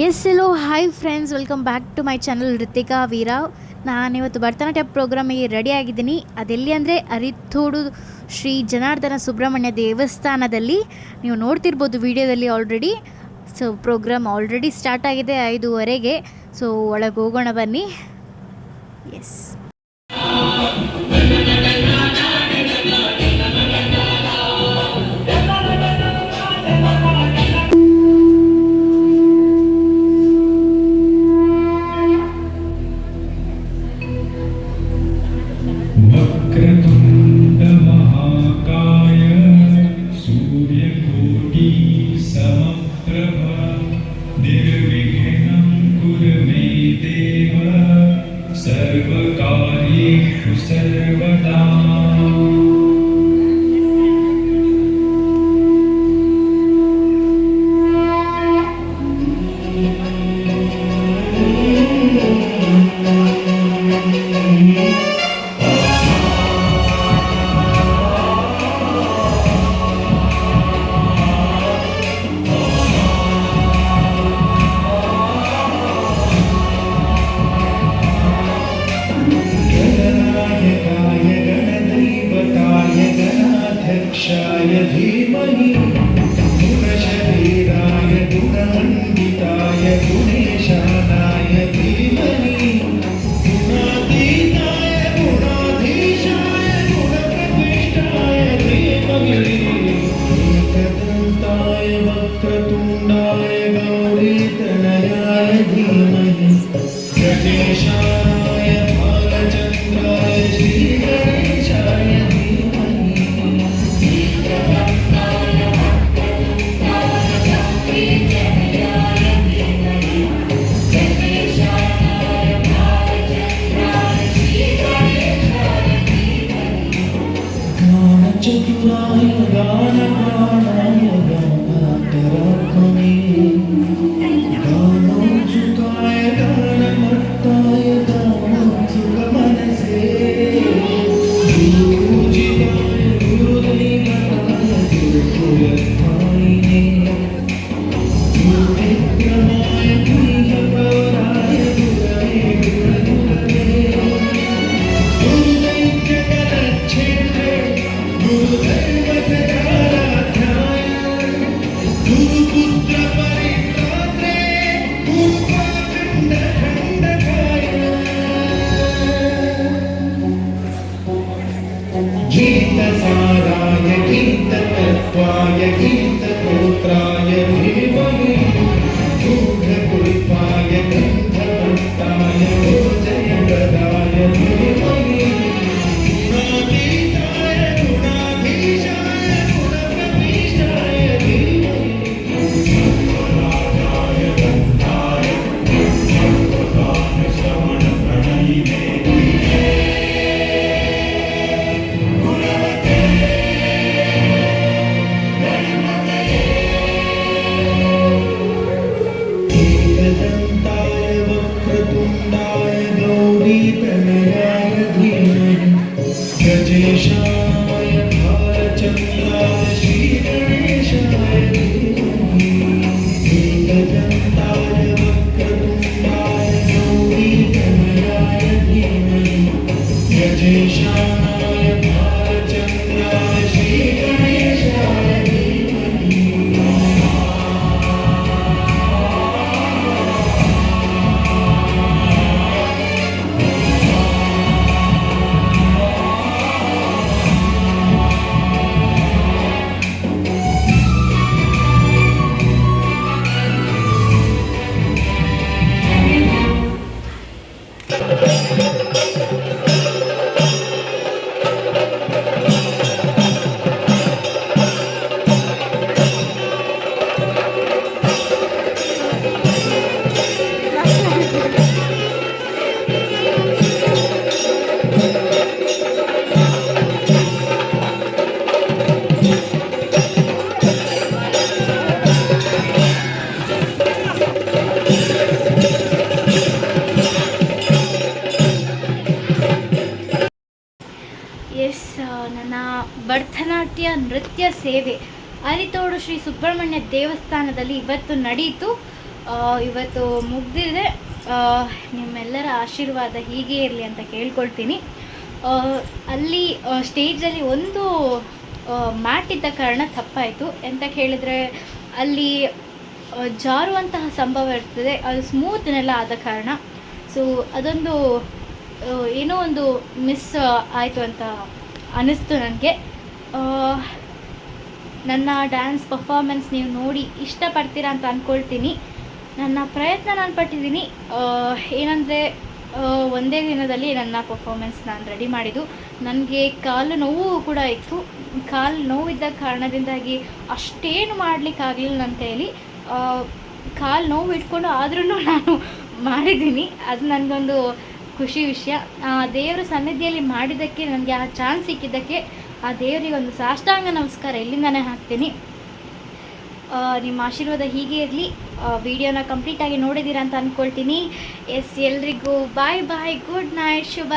S yellow hi friends welcome back to my channel Ritika ವೀರಾವ್ ನಾನಿವತ್ತು Bharatanatyam ಪ್ರೋಗ್ರಾಮಿಗೆ ready ಆಗಿದ್ದೀನಿ. ಅದೆಲ್ಲಿ ಅಂದರೆ ಅರಿತೋಡು ಶ್ರೀ ಜನಾರ್ದನ ಸುಬ್ರಹ್ಮಣ್ಯ ದೇವಸ್ಥಾನದಲ್ಲಿ. ನೀವು ನೋಡ್ತಿರ್ಬೋದು ವಿಡಿಯೋದಲ್ಲಿ already so programme already start ಆಗಿದೆ ಐದೂವರೆಗೆ. ಸೊ ಒಳಗೆ ಹೋಗೋಣ ಬನ್ನಿ. ಎಸ್ దండితాయ గుణే చతురాయ గాన గానాయ గాన తెరకు ನನ್ನ ಭರತನಾಟ್ಯ ನೃತ್ಯ ಸೇವೆ. ಅರಿತೋಡು ಶ್ರೀ ಸುಬ್ರಹ್ಮಣ್ಯ ದೇವಸ್ಥಾನದಲ್ಲಿ ಇವತ್ತು ನಡೀತು. ಇವತ್ತು ಮುಗ್ದಿದೆ. ನಿಮ್ಮೆಲ್ಲರ ಆಶೀರ್ವಾದ ಹೀಗೆ ಇರಲಿ ಅಂತ ಕೇಳ್ಕೊಳ್ತೀನಿ. ಅಲ್ಲಿ ಸ್ಟೇಜಲ್ಲಿ ಒಂದು ಮ್ಯಾಟ್ ಇದ್ದ ಕಾರಣ ತಪ್ಪಾಯಿತು. ಎಂತ ಕೇಳಿದರೆ, ಅಲ್ಲಿ ಜಾರುವಂತಹ ಸಂಭವ ಇರ್ತದೆ. ಅದು ಸ್ಮೂತ್ನೆಲ್ಲ ಆದ ಕಾರಣ. ಸೊ ಅದೊಂದು ಏನೋ ಒಂದು ಮಿಸ್ ಆಯಿತು ಅಂತ ಅನ್ನಿಸ್ತು ನನಗೆ. ನನ್ನ ಡ್ಯಾನ್ಸ್ ಪರ್ಫಾರ್ಮೆನ್ಸ್ ನೀವು ನೋಡಿ ಇಷ್ಟಪಡ್ತೀರಾ ಅಂತ ಅಂದ್ಕೊಳ್ತೀನಿ ನನ್ನ ಪ್ರಯತ್ನ ನಾನು ಪಟ್ಟಿದ್ದೀನಿ. ಏನಂದರೆ ಒಂದೇ ದಿನದಲ್ಲಿ ನನ್ನ ಪರ್ಫಾರ್ಮೆನ್ಸ್ ನಾನು ರೆಡಿ ಮಾಡಿದ್ದು. ನನಗೆ ಕಾಲು ನೋವು ಕೂಡ ಇತ್ತು. ಕಾಲು ನೋವಿದ್ದ ಕಾರಣದಿಂದಾಗಿ ಅಷ್ಟೇನು ಮಾಡಲಿಕ್ಕಾಗಲಿಲ್ಲ ನನ್ನ ಕೈಯಲ್ಲಿ. ಕಾಲು ನೋವು ಇಟ್ಕೊಂಡು ಆದ್ರೂ ನಾನು ಮಾಡಿದ್ದೀನಿ. ಅದು ನನಗೊಂದು ಖುಷಿ ವಿಷಯ. ದೇವರ ಸನ್ನಿಧಿಯಲ್ಲಿ ಮಾಡಿದ್ದಕ್ಕೆ ನನಗೆ ಆ ಚಾನ್ಸ್ ಸಿಕ್ಕಿದ್ದಕ್ಕೆ ಆ ದೇವರಿಗೆ ಒಂದು ಸಾಷ್ಟಾಂಗ ನಮಸ್ಕಾರ ಇಲ್ಲಿಂದನೇ ಹಾಕ್ತೀನಿ. ನಿಮ್ಮ ಆಶೀರ್ವಾದ ಹೀಗೆ ಇರಲಿ. ವಿಡಿಯೋನ ಕಂಪ್ಲೀಟಾಗಿ ನೋಡಿದ್ದೀರಾ ಅಂತ ಅಂದ್ಕೊಳ್ತೀನಿ ಎಸ್, ಎಲ್ರಿಗೂ ಬಾಯ್ ಬಾಯ್ ಗುಡ್ ನೈಟ್ ಶುಭ